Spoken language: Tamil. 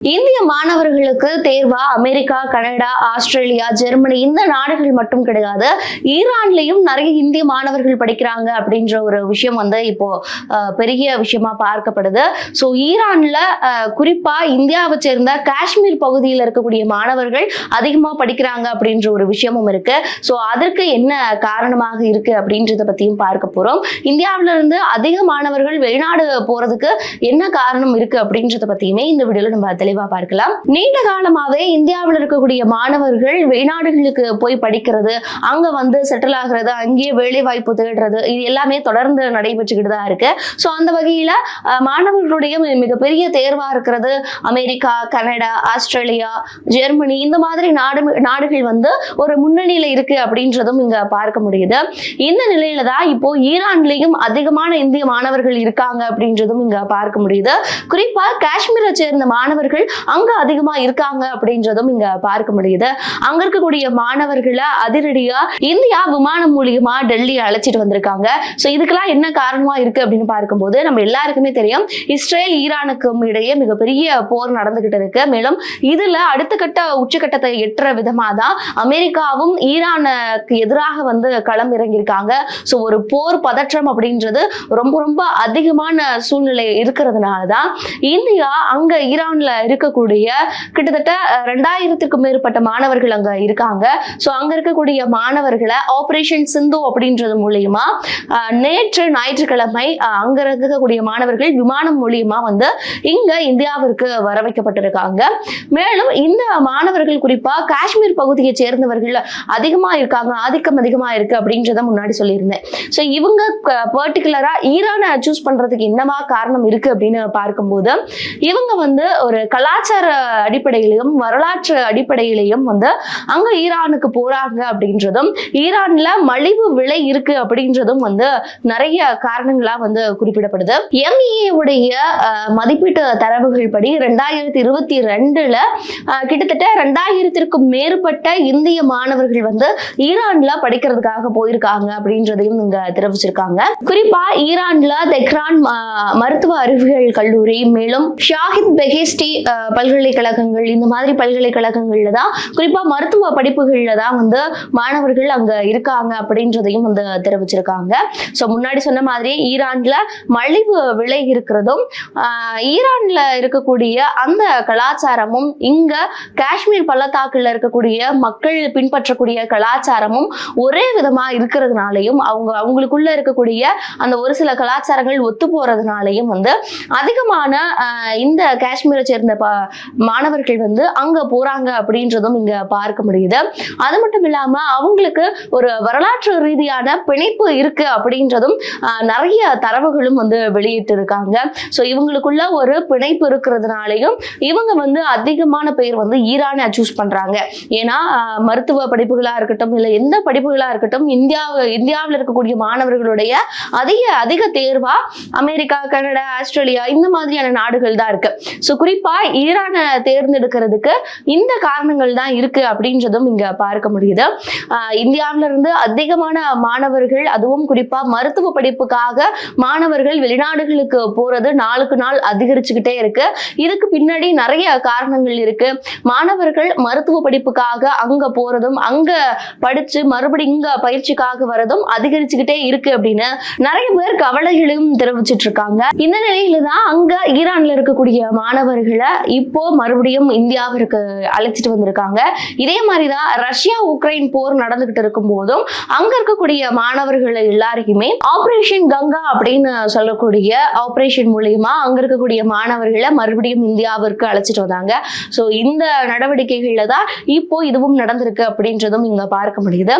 இந்திய மாணவர்களுக்கு தேர்வா? அமெரிக்கா கனடா ஆஸ்திரேலியா ஜெர்மனி இந்த நாடுகள் மட்டும் கிடையாது. ஈரான்லயும் நிறைய இந்திய மாணவர்கள் படிக்கிறாங்க அப்படின்ற ஒரு விஷயம் வந்து இப்போ பெரிய விஷயமா பார்க்கப்படுது. ஸோ ஈரான்ல அஹ், குறிப்பா இந்தியாவை சேர்ந்த காஷ்மீர் பகுதியில் இருக்கக்கூடிய மாணவர்கள் அதிகமா படிக்கிறாங்க அப்படின்ற ஒரு விஷயமும் இருக்கு. ஸோ அதற்கு என்ன காரணமாக இருக்கு அப்படின்றத பத்தியும் பார்க்க போறோம். இந்தியாவில இருந்து அதிக மாணவர்கள் வெளிநாடு போறதுக்கு என்ன காரணம் இருக்கு அப்படின்றத பத்தியுமே இந்த வீடியோல நம்ம தெளிவா பார்க்கலாம். நீண்ட காலமாவே இந்தியாவில் இருக்கக்கூடிய மாணவர்கள் வெளிநாடுகளுக்கு போய் படிக்கிறது அங்க வந்து செட்டில் ஆகிறது அங்கேயே வேலை வாய்ப்பு தேடுறது இது எல்லாமே தொடர்ந்து நடைபெற்றுக்கிட்டு தான் இருக்கு. ஸோ அந்த வகையில மாணவர்களுடைய மிகப்பெரிய தேர்வா இருக்கிறது அமெரிக்கா கனடா ஆஸ்திரேலியா ஜெர்மனி இந்த மாதிரி நாடு நாடுகள் வந்து ஒரு முன்னணியில இருக்கு அப்படின்றதும் இங்க பார்க்க முடியுது. இந்த நிலையில தான் இப்போ ஈரான்லயும் அதிகமான இந்திய மாணவர்கள் இருக்காங்க அப்படின்றதும் இங்க பார்க்க முடியுது. குறிப்பா காஷ்மீரை சேர்ந்த மாணவர்கள் மாணவர்கள் அங்க அதிகமா இருக்காங்க அப்படின்றதும் இங்க பார்க்க முடியுது. அங்க இருக்கக்கூடிய மாணவர்களை அதிரடியா இந்தியா விமானம் மூலியமா டெல்லி அழைச்சிட்டு வந்திருக்காங்க. சோ இதுக்கெல்லாம் என்ன காரணமா இருக்கு அப்படின்னு பார்க்கும்போது நம்ம எல்லாருக்குமே தெரியும் இஸ்ரேல் ஈரானுக்கும் இடையே மிகப்பெரிய போர் நடந்துகிட்டு இருக்கு. மேலும் இதுல அடுத்த கட்ட உச்சகட்டத்தை எட்டுற விதமா தான் அமெரிக்காவும் ஈரானுக்கு எதிராக வந்து களம் இறங்கியிருக்காங்க ஸோ ஒரு போர் பதற்றம் அப்படின்றது ரொம்ப ரொம்ப அதிகமான சூழ்நிலை இருக்கிறதுனால தான் இந்தியா அங்க ஈரான்ல இருக்கக்கூடிய கிட்டத்தட்ட அஹ், ரெண்டாயிரத்திற்கும் மேற்பட்ட மாணவர்கள் அங்க இருக்காங்க. ஸோ அங்க இருக்கக்கூடிய மாணவர்களை ஆபரேஷன் சிந்து அப்படின்றது மூலியமா நேற்று ஞாயிற்றுக்கிழமை அங்க இருக்கக்கூடிய மாணவர்கள் விமானம் மூலியமா வந்து இங்க இந்தியாவிற்கு வர வைக்கப்பட்டிருக்காங்க மேலும் இந்த மாணவர்கள் குறிப்பா காஷ்மீர் பகுதியை சேர்ந்தவர்கள் அதிகமா இருக்காங்க ஆதிக்கம் அதிகமா இருக்கு அப்படின்றத முன்னாடி சொல்லியிருந்தேன். ஸோ இவங்க பர்டிகுலரா ஈரானை சூஸ் பண்றதுக்கு என்னவா காரணம் இருக்கு அப்படின்னு பார்க்கும்போது இவங்க வந்து ஒரு கலாச்சார அடிப்படையிலையும் வரலாற்று அடிப்படையிலையும் வந்து அங்க ஈரானுக்கு போறாங்க அப்படின்றதும் ஈரான்ல மலிவு விலை இருக்கு அப்படின்றதும் வந்து நிறைய காரணங்களா வந்து குறிப்பிடப்படுது. எம்இஏ உடைய மதிப்பீட்டு தரவுகள் படி ரெண்டாயிரத்தி இருபத்தி ரெண்டுல கிட்டத்தட்ட ரெண்டாயிரத்திற்கும் மேற்பட்ட இந்திய மாணவர்கள் வந்து ஈரான்ல படிக்கிறதுக்காக போயிருக்காங்க அப்படின்றதையும் இங்க தெரிவிச்சிருக்காங்க. குறிப்பா ஈரான்ல தெஹ்ரான் மருத்துவ அறிவியல் கல்லூரி மேலும் ஷாஹித் பெஹெஸ்டி பல்கலைக்கழகங்கள் இந்த மாதிரி பல்கலைக்கழகங்கள்ல தான் குறிப்பா மருத்துவ படிப்புகள்ல தான் வந்து மாணவர்கள் அங்க இருக்காங்க அப்படின்றதையும் வந்து தெரிவிச்சிருக்காங்க. ஸோ முன்னாடி சொன்ன மாதிரி ஈரான்ல மலிவு விலை இருக்கிறதும் ஈரான்ல இருக்கக்கூடிய அந்த கலாச்சாரமும் இங்க காஷ்மீர் பள்ளத்தாக்குல இருக்கக்கூடிய மக்கள் பின்பற்றக்கூடிய கலாச்சாரமும் ஒரே விதமா இருக்கிறதுனாலையும் அவங்க அவங்களுக்குள்ள இருக்கக்கூடிய அந்த ஒரு சில கலாச்சாரங்கள் ஒத்து போறதுனாலையும் வந்து அதிகமான ஆஹ், இந்த காஷ்மீரை சேர்ந்த இந்த மாணவர்கள் வந்து அங்க போறாங்க அப்படின்றதும் இங்க பார்க்க முடியுது. அது மட்டும் இல்லாம அவங்களுக்கு ஒரு வரலாற்று ரீதியான பிணைப்பு இருக்கு அப்படின்றதும் நிறைய தரவுகளும் வந்து வெளியிட்டு இருக்காங்க ஸோ இவங்களுக்குள்ள ஒரு பிணைப்பு இருக்கிறதுனாலையும் இவங்க வந்து அதிகமான பேர் வந்து ஈரானை சூஸ் பண்றாங்க. ஏன்னா மருத்துவ படிப்புகளா இருக்கட்டும் இல்லை எந்த படிப்புகளா இருக்கட்டும் இந்தியா இந்தியாவில் இருக்கக்கூடிய மாணவர்களுடைய அதிக அதிக தேர்வா அமெரிக்கா கனடா ஆஸ்திரேலியா இந்த மாதிரியான நாடுகள் தான் இருக்கு. ஸோ குறிப்பா ஈரானை தேர்ந்தெடுக்கிறதுக்கு இந்த காரணங்கள் தான் இருக்கு அப்படின்றதும் இங்க பார்க்க முடியுது. ஆஹ் இந்தியாவில இருந்து அதிகமான மாணவர்கள் அதுவும் குறிப்பா மருத்துவ படிப்புக்காக மாணவர்கள் வெளிநாடுகளுக்கு போறது நாளுக்கு நாள் அதிகரிச்சுக்கிட்டே இருக்கு. இதுக்கு பின்னாடி நிறைய காரணங்கள் இருக்கு. மாணவர்கள் மருத்துவ படிப்புக்காக அங்க போறதும் அங்க படிச்சு மறுபடியும் இங்க பயிற்சிக்காக வரதும் அதிகரிச்சுக்கிட்டே இருக்கு அப்படின்னு நிறைய பேர் கவலைகளையும் தெரிவிச்சிட்டு இருக்காங்க. இந்த நிலையில தான் அங்க ஈரான்ல இருக்கக்கூடிய மாணவர்களை இப்போ மறுபடியும் இந்தியாவிற்கு அழைச்சிட்டு வந்திருக்காங்க. இதே மாதிரிதான் ரஷ்யா உக்ரைன் போர் நடந்துகிட்டு இருக்கும் போதும் அங்க இருக்கக்கூடிய மாணவர்கள் எல்லாருக்குமே ஆபரேஷன் கங்கா அப்படின்னு சொல்லக்கூடிய ஆபரேஷன் மூலியமா அங்க இருக்கக்கூடிய மாணவர்களை மறுபடியும் இந்தியாவிற்கு அழைச்சிட்டு வந்தாங்க. ஸோ இந்த நடவடிக்கைகள்ல தான் இப்போ இதுவும் நடந்திருக்கு அப்படின்றதும் இங்க பார்க்க முடியுது.